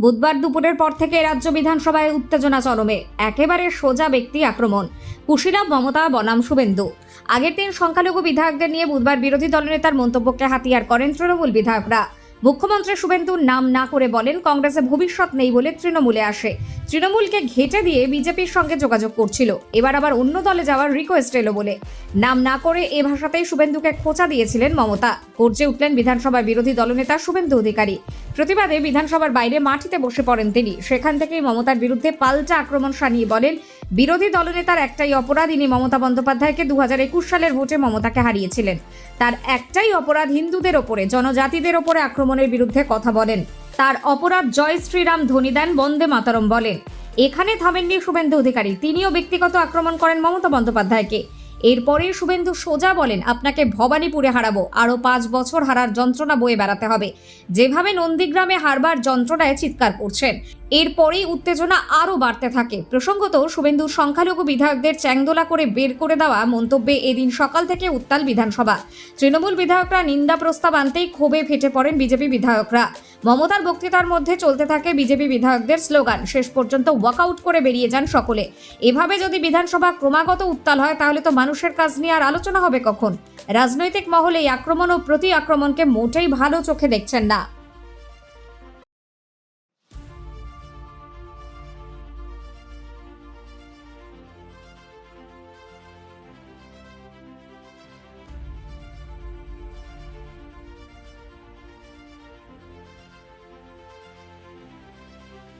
বুধবার দুপুরের পর থেকে রাজ্য বিধানসভায় উত্তেজনা চরমে। একেবারে সোজা ব্যক্তি আক্রমণ। কুশিলা মমতা, বনাম, শুভেন্দু। আগের দিন সংখ্যালঘু বিধায়কদের নিয়ে বুধবার বিরোধী দলনেতার মন্তব্যকে হাতিয়ার করেন তৃণমূল বিধায়করা। মুখ্যমন্ত্রী শুভেন্দুর নাম না করে বলেন, কংগ্রেসে ভবিষ্যৎ নেই বলে তৃণমূলে আসে। তৃণমূলকে ঘেটে দিয়ে বিজেপির সঙ্গে যোগাযোগ করছিল। এবার আবার অন্য দলে যাওয়ার রিকোয়েস্ট এলো বলে। নাম না করে এ ভাষাতেই শুভেন্দুকে খোঁচা দিয়েছিলেন মমতা। গর্জে উঠলেন বিধানসভার বিরোধী দলনেতা শুভেন্দু অধিকারী। প্রতিবাদে বিধানসভার বাইরে মাটিতে বসে পড়েন তিনি। সেখান থেকেই মমতার বিরুদ্ধে পাল্টা আক্রমণ সানিয়ে বলেন বিরোধী দলনেতার একটাই অপরাধ, ইনি মমতা বন্দ্যোপাধ্যায়কে দু হাজার একুশ সালের ভোটে মমতাকে হারিয়েছিলেন। তার একটাই অপরাধ, হিন্দুদের ওপরে, জনজাতিদের ওপরে আক্রমণের বিরুদ্ধে কথা বলেন। তার অপরাধ জয় শ্রীরাম ধ্বনি দেন, বন্দে মাতারম বলেন। এখানে থামেননি শুভেন্দু অধিকারী, তিনিও ব্যক্তিগত আক্রমণ করেন মমতা বন্দ্যোপাধ্যায়কে। এরপরে শুভেন্দু সোজা বলেন, আপনাকে ভবানীপুরে হারাবো। আরও পাঁচ বছর হারার যন্ত্রণা বয়ে বেড়াতে হবে। যেভাবে নন্দীগ্রামে হারবার যন্ত্রণায় চিৎকার করছেন, এরপরেই উত্তেজনা আরও বাড়তে থাকে। প্রসঙ্গত, শুভেন্দুর সংখ্যালঘু বিধায়কদের চ্যাংদোলা করে বের করে দেওয়া মন্তব্যে এদিন সকাল থেকে উত্তাল বিধানসভা। তৃণমূল বিধায়করা নিন্দা প্রস্তাব আনতেই ক্ষোভে ফেটে পড়েন বিজেপি বিধায়করা। মমতার বক্তৃতার মধ্যে চলতে থাকে বিজেপি বিধায়কদের স্লোগান, শেষ পর্যন্ত ওয়াকআউট করে বেরিয়ে যান সকলে। এভাবে যদি বিধানসভা ক্রমাগত উত্তাল হয়, তাহলে তো মানুষের কাজ নিয়ে আর আলোচনা হবে কখন? রাজনৈতিক মহলে এই আক্রমণ ও প্রতি আক্রমণকে মোটেই ভালো চোখে দেখছেন না।